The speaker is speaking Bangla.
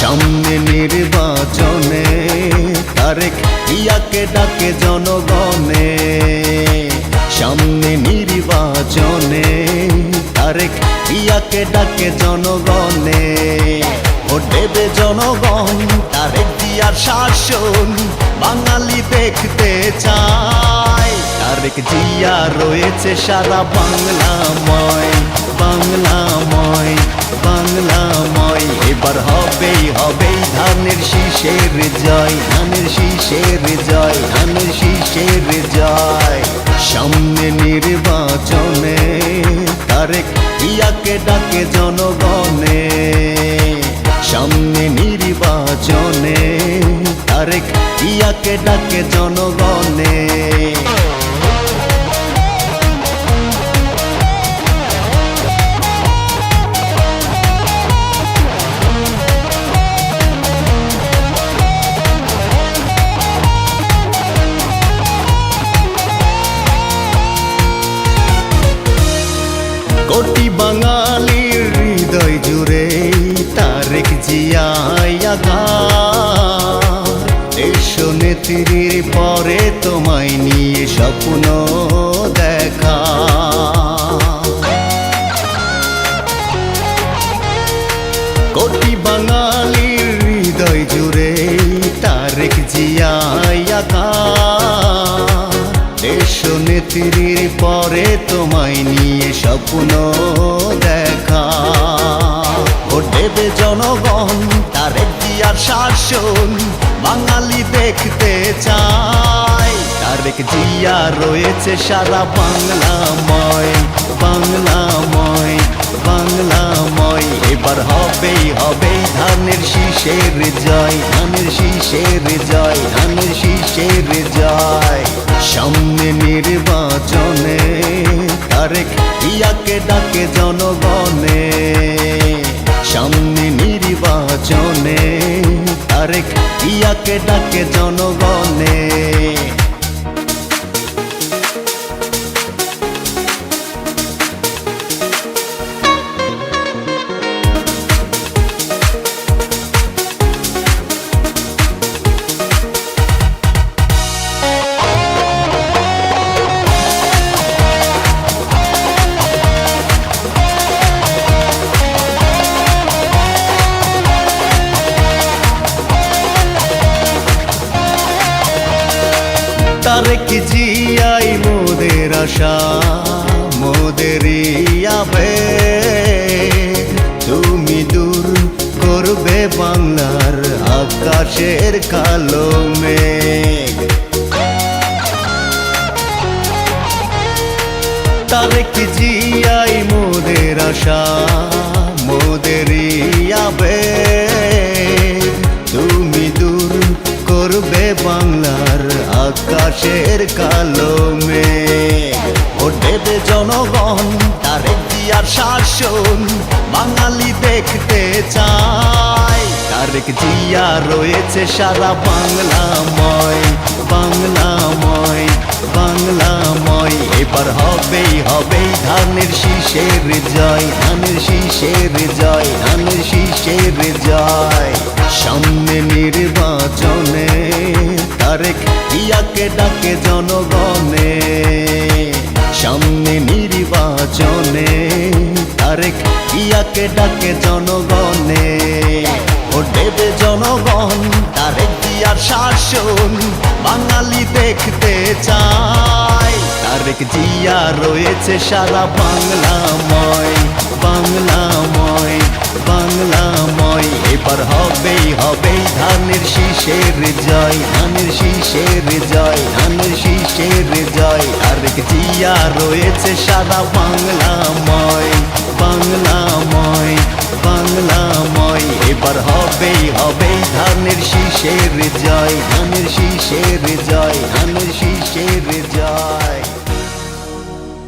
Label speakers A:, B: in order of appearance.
A: সামনে নির্বাচনে তারেক ইয়াকে ডাকে জনগণে। সামনে নির্বাচনে তারেক ইয়াকে ডাকে জনগণে। ও দেবে জনগণ, তারেক দিয়ার শাসন বাঙালি দেখতে চায়। তারেক জিয়া রয়েছে সারা বাংলাময় বাংলাময়। বাংলাময় এবার হবেই হবেই ধানের শীষের জয়, ধানের শীষের জয়, ধানের শীষের জয়। সামনে নির্বাচনে তারেক ইয়াকে ডাকে জনগণে। সামনে নির্বাচনে তারেক ইয়াকে ডাকে জনগণে। কোটি বাঙালির হৃদয় জুড়ে তারেক জিয়া এসো নেত্রীর পরে তোমায় নিয়ে স্বপ্ন দেখা। কোটি বাঙালির নেত্রীর পরে তোমায় নিয়ে স্বপ্ন দেখা। ভোট দেবে জনগণ তারেক জিয়ার শাসন বাঙালি দেখতে চায়। তারেক জিয়া রয়েছে সারা বাংলাময় বাংলাময় বাংলাময়। এবার হবেই হবেই ধানের শীষের জয়, ধানের শীষের জয়, ধানের শীষের জয়। সামনে তারেক ইয়াকে ডাকে জনগণে সামনে নির্বাচনে। আরেক ইয়াকে ডাকে জনগণে। তারেক জিয়াই মোদের আশা, মোদের আবে তুমি দূর করবে বাংলার আকাশের কালো মেঘ। তারেক জিয়াই মোদের আশা, মোদের আবে তুমি দূর করবে বাংলার আকাশের কালো মেঘ। ও দেবে জনগণ তারেক দিয়ার শাসন বাঙালি দেখতে চায়। তারেক জিয়া রয়েছে সারা বাংলাময় বাংলাময় বাংলাময়। এবার হবেই হবেই ধানের শীষের জয়, ধানের শীষের জয়, ধানের শীষের জয়। সামনে নির্বাচনে তারেক ইয়াকে ডাকে জনগণে, সামনে নির্বাচনে। তারেক ইয়াকে ডাকে জনগণে ও দেবে জনগণ, তারেক দিয়ার শাসন বাঙালি দেখতে চায়। তারেক জিয়া রয়েছে সারা বাংলাময় এবার হবেই হবেই ধানের শীষের জয়, ধানের শীষের জয়, ধানের শীষের জয়। তারেক জিয়া রয়েছে সারা বাংলাময় বাংলাময় বাংলাময়। এবার হবেই হবেই ধানের শীষের জয়, ধানের শীষের জয়, ধানের শীষের জয়।